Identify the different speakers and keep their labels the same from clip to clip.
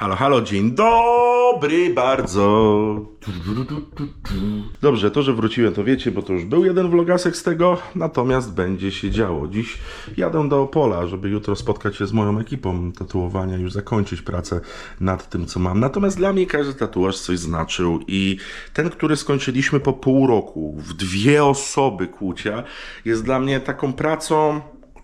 Speaker 1: Halo, halo, dzień dobry bardzo. Dobrze, to, że wróciłem, to wiecie, bo to już był jeden vlogasek z tego, natomiast będzie się działo. Dziś jadę do Opola, żeby jutro spotkać się z moją ekipą tatuowania, już zakończyć pracę nad tym, co mam. Natomiast dla mnie każdy tatuaż coś znaczył i ten, który skończyliśmy po pół roku, w dwie osoby kłucia, jest dla mnie taką pracą,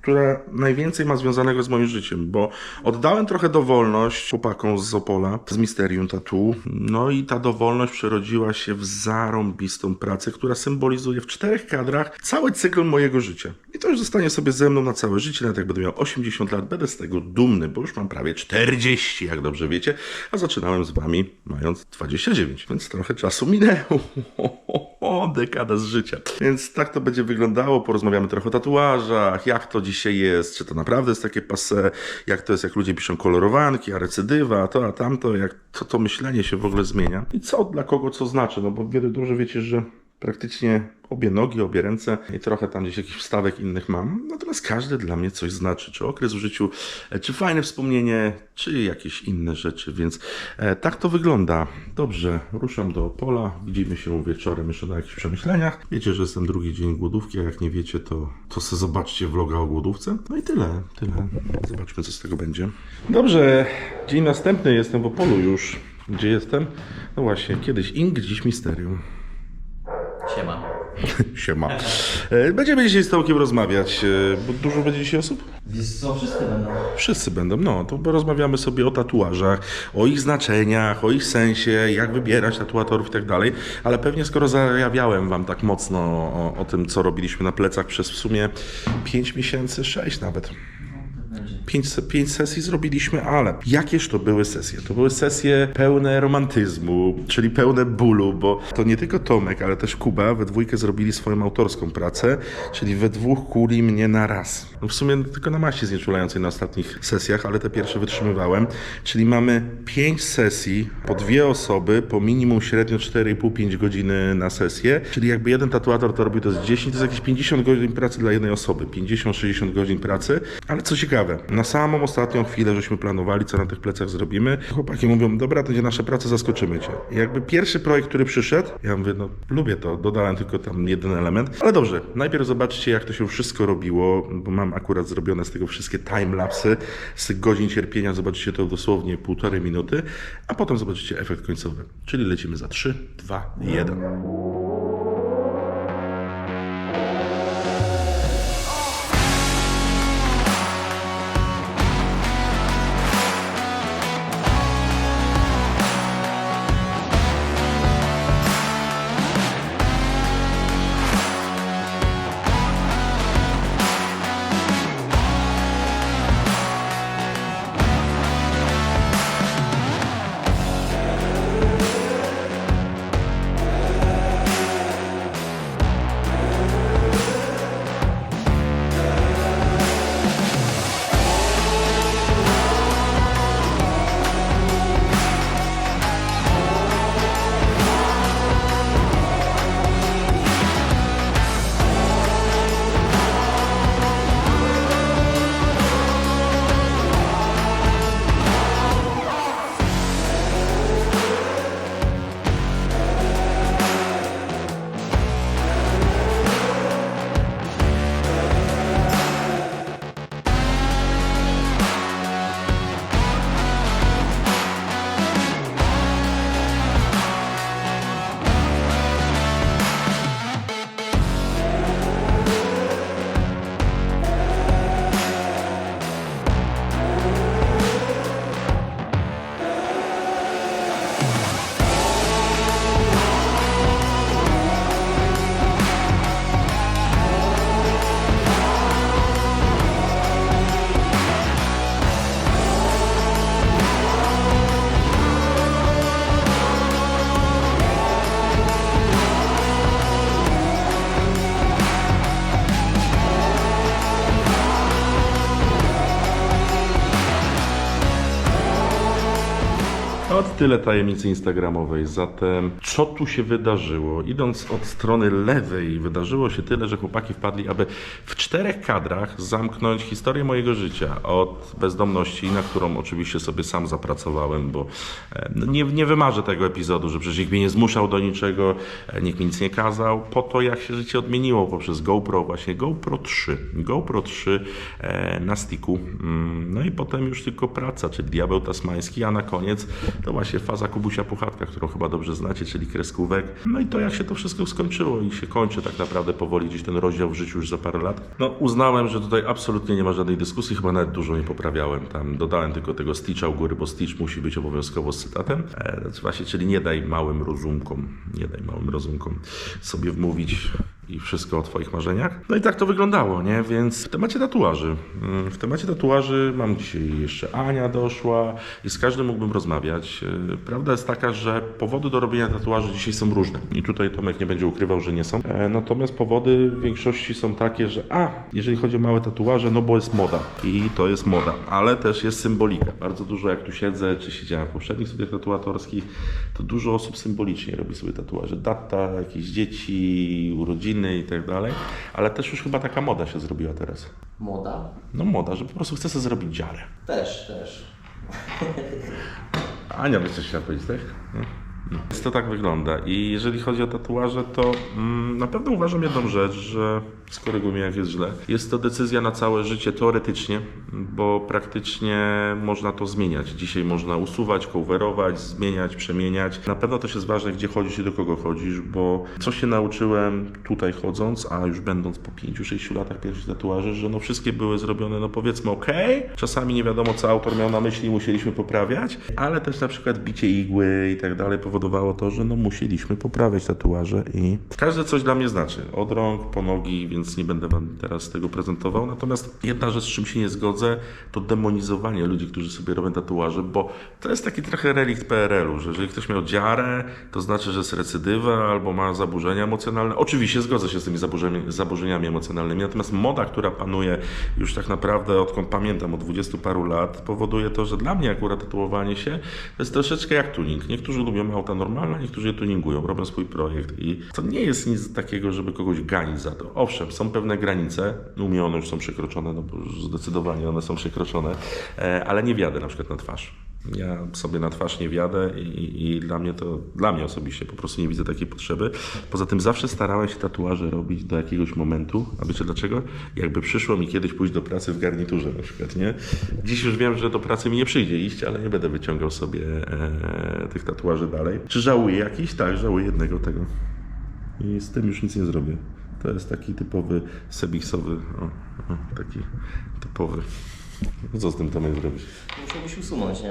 Speaker 1: które najwięcej ma związanego z moim życiem, bo oddałem trochę dowolność chłopakom z Opola, z Mysterium Tattoo, no i ta dowolność przerodziła się w zarąbistą pracę, która symbolizuje w czterech kadrach cały cykl mojego życia. I to już zostanie sobie ze mną na całe życie, nawet jak będę miał 80 lat, będę z tego dumny, bo już mam prawie 40, jak dobrze wiecie, a zaczynałem z wami mając 29, więc trochę czasu minęło. O, dekada z życia. Więc tak to będzie wyglądało. Porozmawiamy trochę o tatuażach, jak to dzisiaj jest, czy to naprawdę jest takie passe, jak to jest, jak ludzie piszą kolorowanki, a recydywa, a to, a tamto, jak to, to myślenie się w ogóle zmienia. I co dla kogo co znaczy, no bo wiele dobrze wiecie, że praktycznie obie nogi, obie ręce i trochę tam gdzieś jakichś wstawek innych mam. Natomiast każdy dla mnie coś znaczy, czy okres w życiu, e, czy fajne wspomnienie, czy jakieś inne rzeczy, więc e, tak to wygląda. Dobrze, ruszam do Opola, widzimy się wieczorem jeszcze na jakichś przemyśleniach. Wiecie, że jestem drugi dzień głodówki, a jak nie wiecie, to, to sobie zobaczcie vloga o głodówce. No i tyle, tyle. Zobaczmy, co z tego będzie. Dobrze, dzień następny, jestem w Opolu już. Gdzie jestem? No właśnie, kiedyś Ink, dziś Misterium.
Speaker 2: Siema.
Speaker 1: E, Będziemy dzisiaj z Tomkiem rozmawiać, e, bo dużo będzie dzisiaj osób?
Speaker 2: Wiesz co, wszyscy będą.
Speaker 1: Wszyscy będą, no, to porozmawiamy sobie o tatuażach, o ich znaczeniach, o ich sensie, jak wybierać tatuatorów i tak dalej, ale pewnie skoro zajawiałem wam tak mocno o, o tym, co robiliśmy na plecach przez w sumie 5 miesięcy, 6 nawet. Pięć, pięć sesji zrobiliśmy, ale jakież to były sesje? To były sesje pełne romantyzmu, czyli pełne bólu, bo to nie tylko Tomek, ale też Kuba we dwójkę zrobili swoją autorską pracę, czyli we dwóch kuli mnie na raz. No w sumie tylko na maści znieczulającej na ostatnich sesjach, ale te pierwsze wytrzymywałem. Czyli mamy pięć sesji po dwie osoby, po minimum średnio 4,5-5 godziny na sesję, czyli jakby jeden tatuator to robił to jest 10, to jest jakieś 50 godzin pracy dla jednej osoby, 50-60 godzin pracy, ale co ciekawe, na samą ostatnią chwilę żeśmy planowali, co na tych plecach zrobimy. Chłopaki mówią, dobra, to będzie nasza praca, zaskoczymy cię. I jakby pierwszy projekt, który przyszedł, ja mówię, no lubię to, dodałem tylko tam jeden element, ale dobrze, najpierw zobaczcie, jak to się wszystko robiło, bo mam akurat zrobione z tego wszystkie timelapsy, z tych godzin cierpienia, zobaczycie to dosłownie półtorej minuty, a potem zobaczycie efekt końcowy. Czyli lecimy za 3, 2, 1. tyle tajemnicy instagramowej. Zatem, co tu się wydarzyło? Idąc od strony lewej, wydarzyło się tyle, że chłopaki wpadli, aby w czterech kadrach zamknąć historię mojego życia. Od bezdomności, na którą oczywiście sobie sam zapracowałem, bo nie, nie wymarzę tego epizodu, że przecież nikt mnie nie zmuszał do niczego, e, nikt mi nic nie kazał. Po to, jak się życie odmieniło poprzez GoPro, właśnie GoPro 3. GoPro 3 e, na sticku. Mm, No i potem już tylko praca, czyli Diabeł Tasmański, a na koniec to właśnie faza Kubusia Puchatka, którą chyba dobrze znacie, czyli kreskówek. No i to jak się to wszystko skończyło i się kończy tak naprawdę powoli gdzieś ten rozdział w życiu już za parę lat. No uznałem, że tutaj absolutnie nie ma żadnej dyskusji, chyba nawet dużo nie poprawiałem. Tam dodałem tylko tego Stitcha u góry, bo Stitch musi być obowiązkowo z cytatem. E, właśnie, czyli nie daj małym rozumkom, nie daj małym rozumkom sobie wmówić i wszystko o Twoich marzeniach. No i tak to wyglądało, nie? Więc w temacie tatuaży. mm, W temacie tatuaży mam dzisiaj jeszcze Ania doszła i z każdym mógłbym rozmawiać. E, Prawda jest taka, że powody do robienia tatuaży dzisiaj są różne. I tutaj Tomek nie będzie ukrywał, że nie są. E, Natomiast powody w większości są takie, że a, jeżeli chodzi o małe tatuaże, no bo jest moda. I to jest moda, ale też jest symbolika. Bardzo dużo jak tu siedzę, czy siedziałem w poprzednich studiach tatuatorskich, to dużo osób symbolicznie robi sobie tatuaże. Data, jakieś dzieci, urodziny i tak dalej. Ale też już chyba taka moda się zrobiła teraz.
Speaker 2: Moda?
Speaker 1: No moda, że po prostu chce sobie zrobić dziarę.
Speaker 2: Też, też.
Speaker 1: Ania, wiesz coś chciała powiedzieć, tak? Więc to tak wygląda. I jeżeli chodzi o tatuaże, to mm, na pewno uważam jedną rzecz, że skoryguj jak jest źle. Jest to decyzja na całe życie teoretycznie, bo praktycznie można to zmieniać. Dzisiaj można usuwać, coverować, zmieniać, przemieniać. Na pewno też jest ważne, gdzie chodzisz i do kogo chodzisz, bo co się nauczyłem tutaj chodząc, a już będąc po 5-6 latach pierwszych tatuaży, że no wszystkie były zrobione, no powiedzmy ok, czasami nie wiadomo co autor miał na myśli, musieliśmy poprawiać, ale też na przykład bicie igły i tak dalej to, że no musieliśmy poprawiać tatuaże i każde coś dla mnie znaczy, od rąk po nogi, więc nie będę wam teraz tego prezentował, natomiast jedna rzecz, z czym się nie zgodzę, to demonizowanie ludzi, którzy sobie robią tatuaże, bo to jest taki trochę relikt PRL-u, że jeżeli ktoś miał dziarę, to znaczy, że jest recydywa albo ma zaburzenia emocjonalne. Oczywiście zgodzę się z tymi zaburzeniami, zaburzeniami emocjonalnymi, natomiast moda, która panuje już tak naprawdę odkąd pamiętam, od 20 paru lat, powoduje to, że dla mnie akurat tatuowanie się to jest troszeczkę jak tuning. Niektórzy lubią auta normalne, niektórzy je tuningują, robią swój projekt i to nie jest nic takiego, żeby kogoś ganić za to. Owszem, są pewne granice, u mnie one już są przekroczone, no bo zdecydowanie one są przekroczone, e, ale nie wjadę na przykład na twarz. Ja sobie na twarz nie wjadę i, i dla mnie to, dla mnie osobiście po prostu nie widzę takiej potrzeby. Poza tym zawsze starałem się tatuaże robić do jakiegoś momentu, a wiecie dlaczego? Jakby przyszło mi kiedyś pójść do pracy w garniturze na przykład, nie? Dziś już wiem, że do pracy mi nie przyjdzie iść, ale nie będę wyciągał sobie e, tych tatuaży dalej. Czy żałuję jakiś? Tak, żałuję jednego tego. I z tym już nic nie zrobię. To jest taki typowy sebiksowy, o, o, taki typowy. Co z tym Tomek zrobić?
Speaker 2: Musiałbyś usunąć, nie?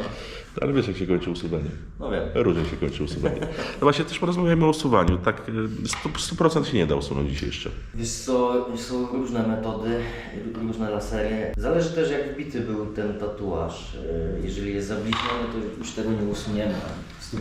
Speaker 1: Ale wiesz, jak się kończy usuwanie.
Speaker 2: No wiem.
Speaker 1: Różnie się kończy usuwanie. No właśnie, też porozmawiamy o usuwaniu. Tak, y, 100%, 100% się nie da usunąć dzisiaj jeszcze.
Speaker 2: Wiesz co, są różne metody, różne lasery. Zależy też jak wbity był ten tatuaż. Yy, Jeżeli jest zabliźniony, to już tego nie usuniemy w 100%.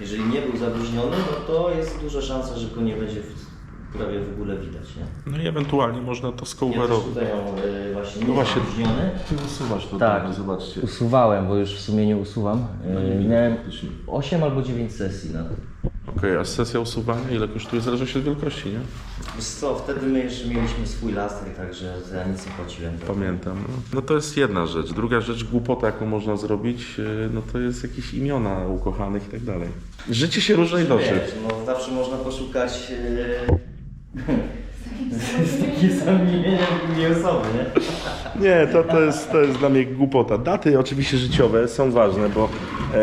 Speaker 2: Jeżeli nie był zabliźniony, no to jest duża szansa, że go nie będzie w, prawie w ogóle widać, nie?
Speaker 1: No i ewentualnie można to
Speaker 2: Ja też
Speaker 1: skoverować.
Speaker 2: tutaj mam yy, właśnie
Speaker 1: No
Speaker 2: nie
Speaker 1: właśnie.
Speaker 2: zabliźniony.
Speaker 1: Ty usuwasz to,
Speaker 2: Tak.
Speaker 1: zobaczcie.
Speaker 2: Usuwałem, bo już w sumie nie usuwam.
Speaker 1: Nie widać
Speaker 2: Miałem
Speaker 1: faktycznie.
Speaker 2: 8 albo 9 sesji na to.
Speaker 1: Okej, a sesja usuwania ile kosztuje? Zależy się od wielkości, nie?
Speaker 2: Wiesz co, wtedy my jeszcze mieliśmy swój laser, także ja nic nie płaciłem. za to.
Speaker 1: Pamiętam. No. no to jest jedna rzecz. Druga rzecz, głupota, jaką można zrobić, y, no to jest jakiees imiona ukochanych i tak dalej. Życie się różnie toczy.
Speaker 2: Wiesz, no zawsze można poszukać yy, z takim samym imieniem drugiej osoby, nie?
Speaker 1: Nie, to, to, jest, to jest dla mnie głupota. Daty oczywiście życiowe są ważne, bo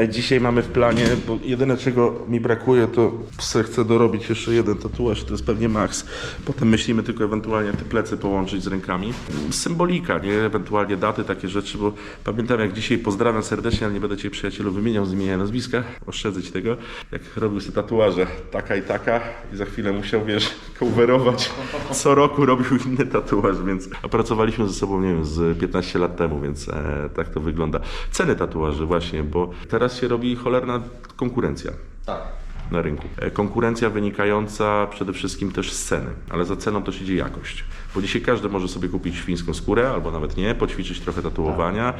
Speaker 1: dzisiaj mamy w planie, bo jedyne czego mi brakuje, to chcę dorobić jeszcze jeden tatuaż, to jest pewnie max. Potem myślimy tylko ewentualnie te plecy połączyć z rękami. Symbolika, nie? Ewentualnie daty, takie rzeczy, bo pamiętam jak dzisiaj pozdrawiam serdecznie, ale nie będę Cię przyjacielu wymieniał z imienia nazwiska, oszczędzę Ci tego, jak robił sobie tatuaże taka i taka i za chwilę musiał, wiesz, coverować. Co roku robił inny tatuaż, więc opracowaliśmy ze sobą, nie wiem, z 15 lat temu, więc e, tak to wygląda. Ceny tatuaży właśnie, bo teraz się robi cholerna konkurencja
Speaker 2: Tak.
Speaker 1: na rynku. E, Konkurencja wynikająca przede wszystkim też z ceny, ale za ceną też idzie jakość. Bo dzisiaj każdy może sobie kupić świńską skórę, albo nawet nie, poćwiczyć trochę tatuowania.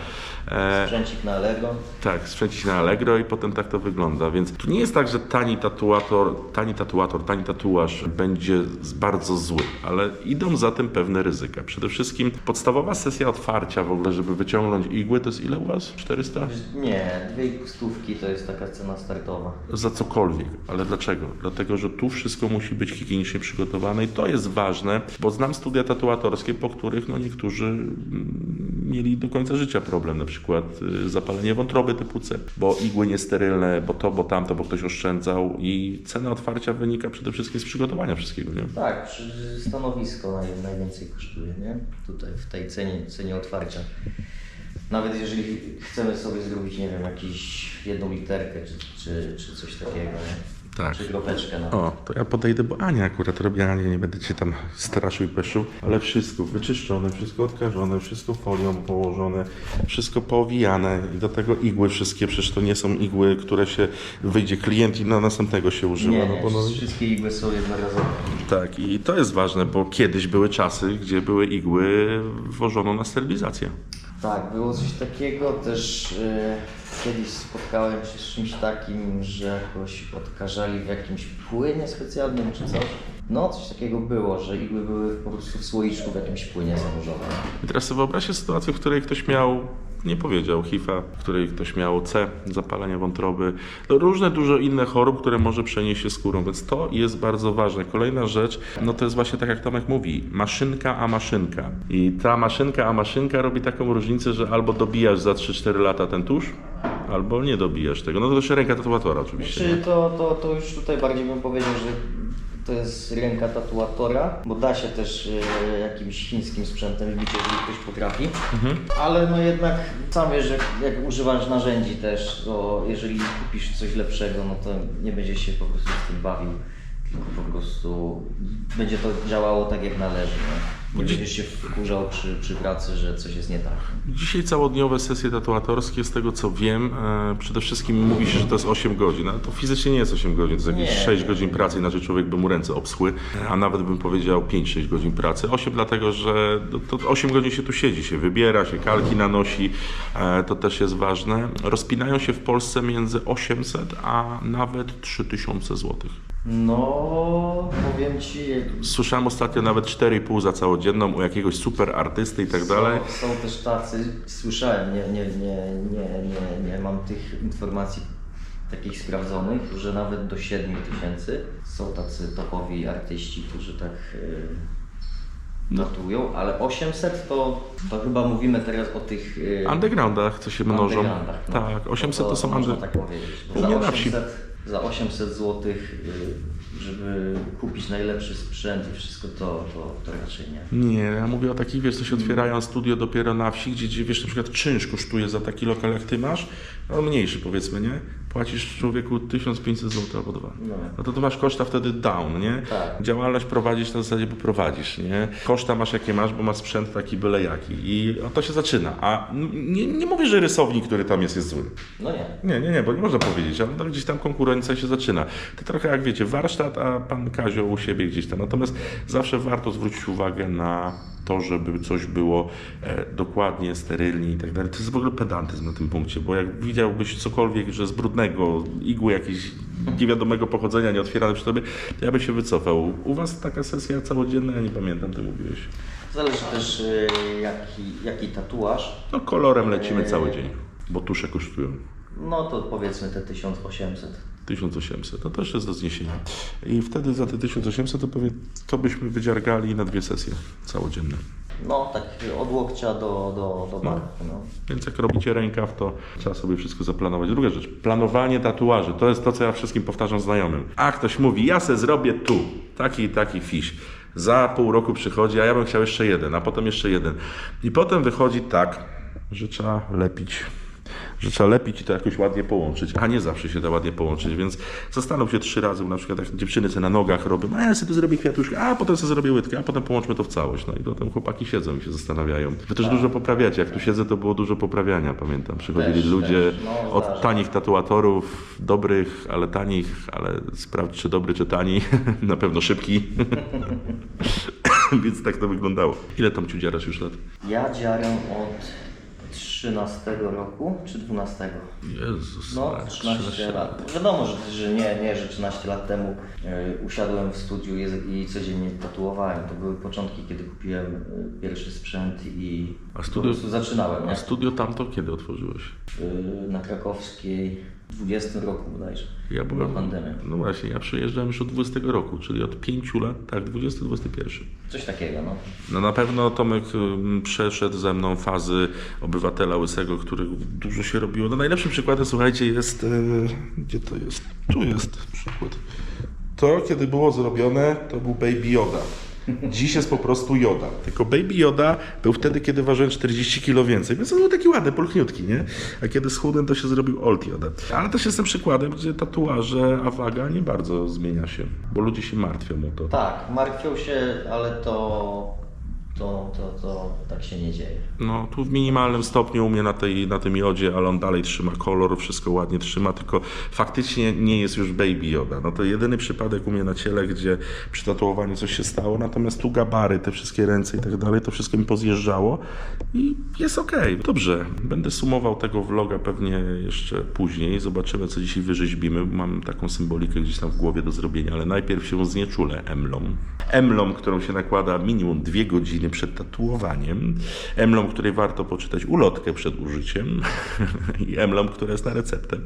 Speaker 2: Sprzęcik na Allegro.
Speaker 1: tak, sprzęcić na Allegro i potem tak to wygląda. Więc tu nie jest tak, że tani tatuator, tani tatuator, tani tatuaż będzie bardzo zły, ale idą za tym pewne ryzyka. Przede wszystkim podstawowa sesja otwarcia w ogóle, żeby wyciągnąć igły, to jest ile u Was? 400?
Speaker 2: Nie, dwie stówki to jest taka cena startowa.
Speaker 1: za cokolwiek. Ale dlaczego? Dlatego, że tu wszystko musi być higienicznie przygotowane i to jest ważne, bo znam studia tatuatorskie, po których no, niektórzy mm, mieli do końca życia problem, na przykład y, zapalenie wątroby typu C, bo igły niesterylne, bo to, bo tamto, bo ktoś oszczędzał i cena otwarcia wynika przede wszystkim z przygotowania wszystkiego, nie?
Speaker 2: Tak, stanowisko naj, najwięcej kosztuje, nie? Tutaj w tej cenie, cenie otwarcia. Nawet jeżeli chcemy sobie zrobić, nie wiem, jakąś jedną literkę czy, czy, czy coś takiego, nie?
Speaker 1: Tak.
Speaker 2: Czy kropeczkę na
Speaker 1: O, to ja podejdę, bo Ania akurat robi Anię, nie będę cię tam straszył i peszył, ale wszystko wyczyszczone, wszystko odkażone, wszystko folią położone, wszystko poowijane i do tego igły wszystkie, przecież to nie są igły, które się wyjdzie klient i na następnego się używa.
Speaker 2: Nie,
Speaker 1: no, bo no,
Speaker 2: wszystkie igły są jednorazowe.
Speaker 1: tak, i to jest ważne, bo kiedyś były czasy, gdzie były igły włożono na sterylizację.
Speaker 2: Tak, było coś takiego też. e, kiedyś spotkałem się z czymś takim, że jakoś odkażali w jakimś płynie specjalnym czy coś. No, coś takiego było, że igły były po prostu w słoiczku w jakimś płynie zanurzone.
Speaker 1: I teraz sobie wyobraźcie sytuację, w której ktoś miał, nie powiedział, HIV-a, w której ktoś miał C, zapalenie wątroby, no różne dużo inne chorób, które może przenieść się skórą, więc to jest bardzo ważne. Kolejna rzecz, no to jest właśnie tak jak Tomek mówi, maszynka a maszynka. I ta maszynka a maszynka robi taką różnicę, że albo dobijasz za 3-4 lata ten tusz, albo nie dobijasz tego. No to też ręka tatuatora oczywiście.
Speaker 2: Czy
Speaker 1: nie?
Speaker 2: to, to, to już tutaj bardziej bym powiedział, że to jest ręka tatuatora, bo da się też e, jakimś chińskim sprzętem wbić, jeżeli ktoś potrafi. Ale no jednak sam wiesz, że jak używasz narzędzi też, to jeżeli kupisz coś lepszego, no to nie będziesz się po prostu z tym bawił, tylko po prostu będzie to działało tak jak należy. Nie, nie będziesz się wkurzał przy, przy pracy, że coś jest nie tak.
Speaker 1: Dzisiaj całodniowe sesje tatuatorskie, z tego co wiem, e, przede wszystkim mówi się, że to jest 8 godzin, ale to fizycznie nie jest 8 godzin, to jest jakieś
Speaker 2: Nie.
Speaker 1: 6 godzin pracy, inaczej człowiek by mu ręce obschły, a nawet bym powiedział 5-6 godzin pracy. 8 dlatego, że to, to 8 godzin się tu siedzi, się wybiera, się kalki nanosi, e, to też jest ważne. Rozpinają się w Polsce między 800 a nawet 3000 złotych.
Speaker 2: No, powiem Ci,
Speaker 1: Słyszałem ostatnio nawet 4,5 za całodzienną u jakiegoś super artysty i tak dalej.
Speaker 2: Są, są też tacy, słyszałem, nie, nie, nie, nie, nie, nie mam tych informacji takich sprawdzonych, że nawet do 7 tysięcy są tacy topowi artyści, którzy tak yy, tatuują, ale 800 to, to chyba mówimy teraz o tych yy,
Speaker 1: Undergroundach, co się mnożą.
Speaker 2: undergroundach, no.
Speaker 1: Tak, 800 to, są
Speaker 2: można
Speaker 1: under...
Speaker 2: tak powiedzieć.
Speaker 1: U
Speaker 2: Za
Speaker 1: mnie na wsi.
Speaker 2: 800, za 800 zł, żeby kupić najlepszy sprzęt i wszystko, to, to, to raczej nie.
Speaker 1: Nie, ja mówię o takich, wiesz, co się otwierają studio dopiero na wsi, gdzie, gdzie wiesz, na przykład czynsz kosztuje za taki lokal, jak ty masz, no mniejszy powiedzmy, nie? Płacisz człowieku 1500 zł albo dwa.
Speaker 2: No.
Speaker 1: No to tu masz koszta wtedy down, nie?
Speaker 2: Tak.
Speaker 1: Działalność prowadzisz na zasadzie, bo prowadzisz, nie? Koszta masz jakie masz, bo masz sprzęt taki byle jaki i to się zaczyna. A nie, nie mówię, że rysownik, który tam jest, jest zły.
Speaker 2: No nie.
Speaker 1: Nie, nie, nie, bo nie można powiedzieć, ale gdzieś tam konkurencja się zaczyna. To trochę jak wiecie, warsztat, a pan Kazio u siebie gdzieś tam. Natomiast zawsze warto zwrócić uwagę na to, żeby coś było e, dokładnie, sterylnie i tak dalej. To jest w ogóle pedantyzm na tym punkcie, bo jak widziałbyś cokolwiek, że z brudnego, igły jakieś niewiadomego pochodzenia, nie otwierane przy tobie, to ja bym się wycofał. U was taka sesja całodzienna, ja nie pamiętam, ty mówiłeś.
Speaker 2: Zależy też y, jaki, jaki tatuaż.
Speaker 1: No kolorem lecimy cały dzień, bo tusze kosztują.
Speaker 2: No to powiedzmy te 1800.
Speaker 1: 1800, to też jest do zniesienia. I wtedy za te 1800 to pewnie to byśmy wydziargali na dwie sesje całodzienne.
Speaker 2: No tak od łokcia do, do, do barku. No.
Speaker 1: Więc jak robicie rękaw, to trzeba sobie wszystko zaplanować. Druga rzecz, planowanie tatuaży. To jest to, co ja wszystkim powtarzam znajomym. A ktoś mówi, ja se zrobię tu, taki i taki fiś. Za pół roku przychodzi, a ja bym chciał jeszcze jeden, a potem jeszcze jeden. I potem wychodzi tak, że trzeba lepić że trzeba lepić i to jakoś ładnie połączyć, a nie zawsze się da ładnie połączyć, więc zastanów się trzy razy, na przykład jak dziewczyny sobie na nogach robią, a ja sobie tu zrobię kwiatuszkę, a potem sobie zrobię łydkę, a potem połączmy to w całość. No i potem chłopaki siedzą i się zastanawiają. Wy też dużo poprawiacie, jak tu siedzę, to było dużo poprawiania, pamiętam. Przychodzili
Speaker 2: Też,
Speaker 1: ludzie
Speaker 2: też. No,
Speaker 1: od
Speaker 2: zdarza.
Speaker 1: tanich tatuatorów, dobrych, ale tanich, ale sprawdź czy dobry, czy tani, na pewno szybki. Więc tak to wyglądało. Ile tam ci dziarasz już lat?
Speaker 2: Ja dziaram od 13 roku czy 12?
Speaker 1: Jezus,
Speaker 2: No,
Speaker 1: Maria,
Speaker 2: 13 lat. Wiadomo, że, że nie, nie, że 13 lat temu e, usiadłem w studiu i, i codziennie tatuowałem. To były początki, kiedy kupiłem e, pierwszy sprzęt i
Speaker 1: A
Speaker 2: po
Speaker 1: studio-
Speaker 2: prostu zaczynałem. Nie?
Speaker 1: A studio tamto kiedy otworzyłeś?
Speaker 2: E, na krakowskiej 20 roku bodajże.
Speaker 1: Ja byłem.
Speaker 2: pandemia.
Speaker 1: No właśnie, ja przyjeżdżałem już od 20 roku, czyli od 5 lat, tak, 20-21.
Speaker 2: Coś takiego, no.
Speaker 1: No na pewno Tomek przeszedł ze mną fazy obywatela łysego, który dużo się robiło. No najlepszym przykładem, słuchajcie, jest... e, gdzie to jest? Tu jest przykład. To, kiedy było zrobione, to był Baby Yoda. Dziś jest po prostu Yoda. Tylko Baby Yoda był wtedy, kiedy ważyłem 40 kg więcej, więc on był taki ładny, polchniutki, nie? A kiedy schudłem, to się zrobił Old Yoda. Ale też jestem przykładem, gdzie tatuaże, a waga nie bardzo zmienia się, bo ludzie się martwią o to.
Speaker 2: Tak, martwią się, ale to, to, to, to tak się nie dzieje.
Speaker 1: No, tu w minimalnym stopniu u mnie na, tej, na tym jodzie, ale on dalej trzyma kolor, wszystko ładnie trzyma, tylko faktycznie nie jest już Baby Yoda. No to jedyny przypadek u mnie na ciele, gdzie przy tatuowaniu coś się stało, natomiast tu gabary, te wszystkie ręce i tak dalej, to wszystko mi pozjeżdżało i jest okej. Dobrze, będę sumował tego vloga pewnie jeszcze później, zobaczymy co dzisiaj wyrzeźbimy. Mam taką symbolikę gdzieś tam w głowie do zrobienia, ale najpierw się znieczulę emlą. Emlą, którą się nakłada minimum dwie godziny przed tatuowaniem. Emlą, której warto poczytać ulotkę przed użyciem. I emlą, która jest na receptę.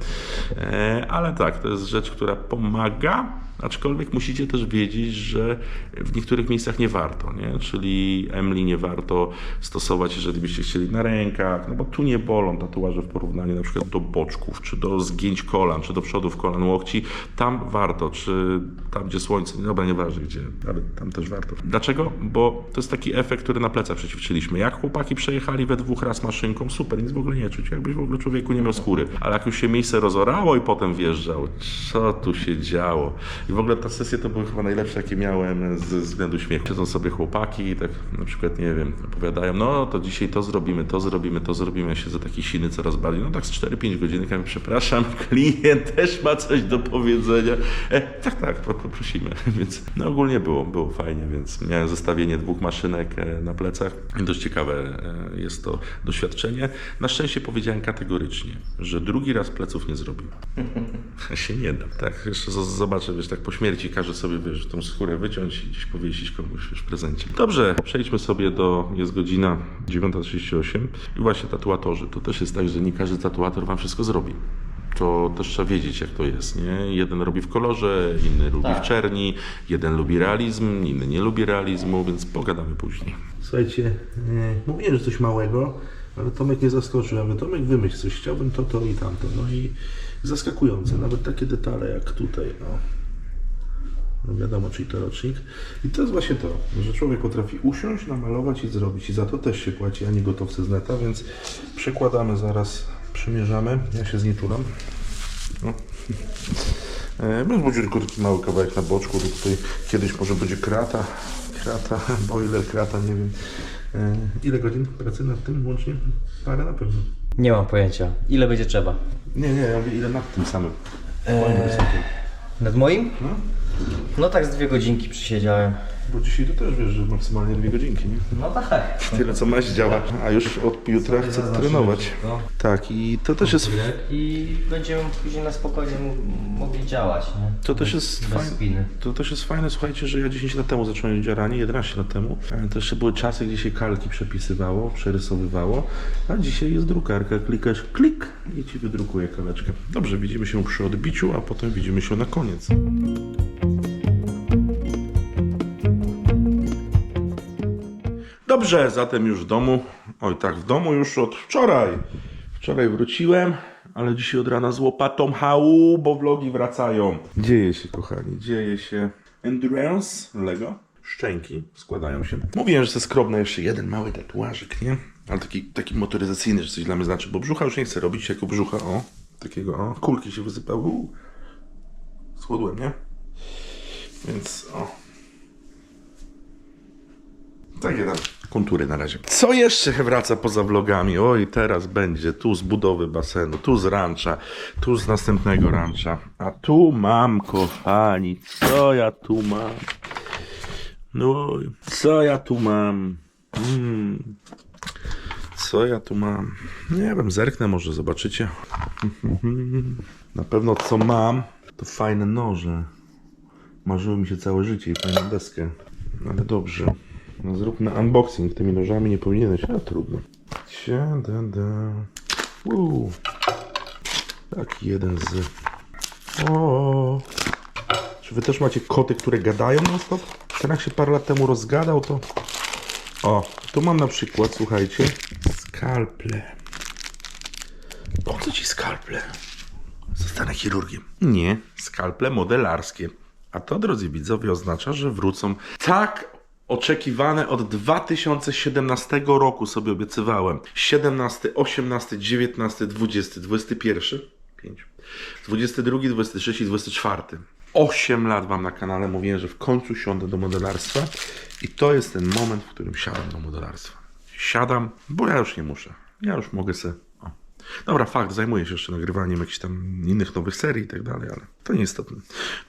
Speaker 1: E, ale tak, to jest rzecz, która pomaga, aczkolwiek musicie też wiedzieć, że w niektórych miejscach nie warto, nie? Czyli emli nie warto stosować, jeżeli byście chcieli na rękach, no bo tu nie bolą tatuaże w porównaniu na przykład do boczków, czy do zgięć kolan, czy do przodów kolan, łokci. Tam warto, czy tam, gdzie słońce, dobra, nieważne gdzie, ale tam też warto. Dlaczego? Bo to jest taki efekt, który na plecach przećwiczyliśmy. Jak chłopaki przejechali we dwóch raz maszynką, super, nic w ogóle nie czuć, jakbyś w ogóle człowieku nie miał skóry. Ale jak już się miejsce rozorało i potem wjeżdżał, co tu się działo? I w ogóle ta sesja to były chyba najlepsze, jakie miałem ze względu śmiechu. Siedzą sobie chłopaki i tak na przykład, nie wiem, opowiadają, no to dzisiaj to zrobimy, to zrobimy, to zrobimy. Ja siedzę taki siny coraz bardziej, no tak z 4-5 godzin, ja mówię, przepraszam, klient też ma coś do powiedzenia. E, tak, tak, po- poprosimy. Więc no ogólnie było, było fajnie, więc miałem zestawienie dwóch maszynek e, na plecach. Dość ciekawe e, jest to doświadczenie. Na szczęście powiedziałem kategorycznie, że drugi raz pleców nie zrobię. się nie da. Tak, jeszcze zobaczę, wiesz, tak po śmierci każę sobie, wiesz, tą skórę wyciąć i gdzieś powiesić komuś, wiesz, w prezencie. Dobrze, przejdźmy sobie do, jest godzina 9.38 i właśnie tatuatorzy. To też jest tak, że nie każdy tatuator wam wszystko zrobi. To też trzeba wiedzieć, jak to jest, nie? Jeden robi w kolorze, inny lubi
Speaker 2: Tak.
Speaker 1: w czerni, jeden lubi realizm, inny nie lubi realizmu, więc pogadamy później.
Speaker 3: Słuchajcie, e, mówiłem, że coś małego, ale Tomek mnie zaskoczył. Ja mówię, Tomek wymyśl coś, chciałbym to, to i tamto. No i zaskakujące, nawet takie detale jak tutaj, o. No wiadomo, czyli to rocznik. I to jest właśnie to, że człowiek potrafi usiąść, namalować i zrobić. I za to też się płaci, a nie gotowcy z neta, więc przekładamy zaraz, przymierzamy. Ja się znieczulam. No. Bez będzie tylko taki mały kawałek na boczku, to tutaj kiedyś może będzie krata, krata, boiler, krata, nie wiem. E, Ile godzin pracy nad tym łącznie? Parę na pewno.
Speaker 2: Nie mam pojęcia. Ile będzie trzeba?
Speaker 3: Nie, nie, ja mówię ile nad tym samym.
Speaker 2: Eee, nad moim?
Speaker 3: No,
Speaker 2: No tak z dwie godzinki przysiedziałem.
Speaker 3: bo dzisiaj to też wiesz, że maksymalnie dwie godzinki, nie?
Speaker 2: No tak.
Speaker 1: Tyle co maś działa, a już od jutra chcę trenować.
Speaker 2: No.
Speaker 1: Tak, i to też jest,
Speaker 2: I będziemy później na spokojnie m- mogli działać, nie?
Speaker 1: to też jest
Speaker 2: bez
Speaker 1: fajne.
Speaker 2: spiny.
Speaker 1: To też jest fajne, słuchajcie, że ja 10 lat temu zacząłem dzieranie, 11 lat temu. E, To jeszcze były czasy, gdzie się kalki przepisywało, przerysowywało, a dzisiaj jest drukarka. Klikasz klik i ci wydrukuje kaleczkę. Dobrze, widzimy się przy odbiciu, a potem widzimy się na koniec. Dobrze, zatem już w domu. Oj, tak, w domu już od wczoraj. Wczoraj wróciłem, ale dzisiaj od rana z łopatą hału, bo vlogi wracają. Dzieje się, kochani, dzieje się. Endurance, Lego, szczęki składają się. Mówiłem, że to skromne jeszcze jeden mały tatuażyk, nie? Ale taki, taki motoryzacyjny, że coś dla mnie znaczy, bo brzucha już nie chcę robić jako brzucha, o. Takiego, o, kulki się wysypały. uu. Schudłem, nie? Więc, o. Takie tam kontury na razie. Co jeszcze wraca poza vlogami? Oj, teraz będzie tu z budowy basenu, tu z rancza, tu z następnego rancza. A tu mam, kochani, co ja tu mam? No, co ja tu mam? Mm. Co ja tu mam? Nie wiem, zerknę może, zobaczycie. Na pewno co mam, to fajne noże. Marzyło mi się całe życie i fajną deskę. Ale dobrze. No zróbmy unboxing tymi nożami, nie powinieneś, ale trudno. Siadada. Uuu. Taki jeden z... O. Czy wy też macie koty, które gadają non stop? Ten jak się parę lat temu rozgadał, to... O, tu mam na przykład, słuchajcie, skalple. Po co ci skalple? Zostanę chirurgiem. Nie, skalple modelarskie. A to, drodzy widzowie, oznacza, że wrócą tak oczekiwane od 2017 roku sobie obiecywałem. 17, 18, 19, 20, 21, 5, 22, 23 i 24. 8 lat wam na kanale mówiłem, że w końcu siądę do modelarstwa i to jest ten moment, w którym siadam do modelarstwa. Siadam, bo ja już nie muszę. Ja już mogę se. Dobra, fakt, zajmuję się jeszcze nagrywaniem jakichś tam innych nowych serii i tak dalej, ale to nieistotne.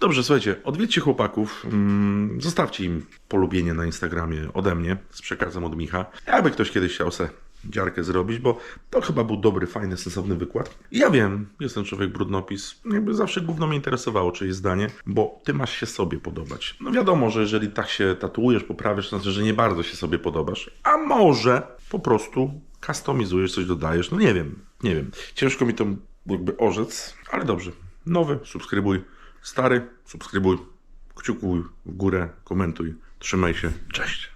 Speaker 1: Dobrze, słuchajcie, odwiedźcie chłopaków, mm, zostawcie im polubienie na Instagramie ode mnie z przekazem od Micha. Jakby ktoś kiedyś chciał se dziarkę zrobić, bo to chyba był dobry, fajny, sensowny wykład. Ja wiem, jestem człowiek brudnopis, jakby zawsze gówno mnie interesowało czyjeś zdanie, bo ty masz się sobie podobać. No wiadomo, że jeżeli tak się tatuujesz, poprawisz, to znaczy, że nie bardzo się sobie podobasz, a może po prostu customizujesz, coś dodajesz, no nie wiem, nie wiem. Ciężko mi to jakby orzec, ale dobrze. Nowy, subskrybuj. Stary, subskrybuj. Kciukuj w górę, komentuj. Trzymaj się. Cześć.